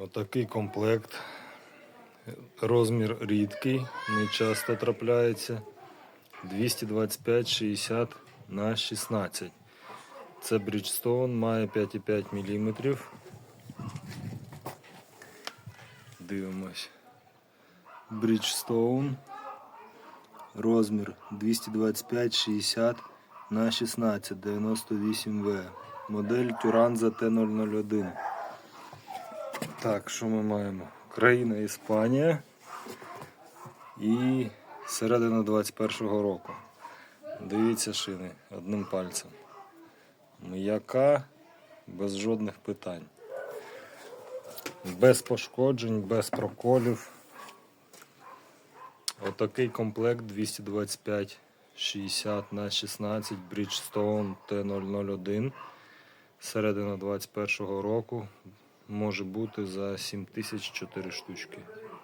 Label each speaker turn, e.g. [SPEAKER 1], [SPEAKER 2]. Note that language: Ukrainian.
[SPEAKER 1] Отакий комплект. Розмір рідкий, не часто трапляється. 225 60 на 16. Це Bridgestone, має 5,5 мм. Дивимось. Bridgestone. Розмір 225 60 на 16 98 В. Модель Turanza T001. Так, що ми маємо? Країна Іспанія і середина 21-го року. Дивіться шини одним пальцем. М'яка, без жодних питань. Без пошкоджень, без проколів. Отакий комплект 225 60 на 16 Bridgestone T001. Середина 21-го року може бути за 7004 штучки.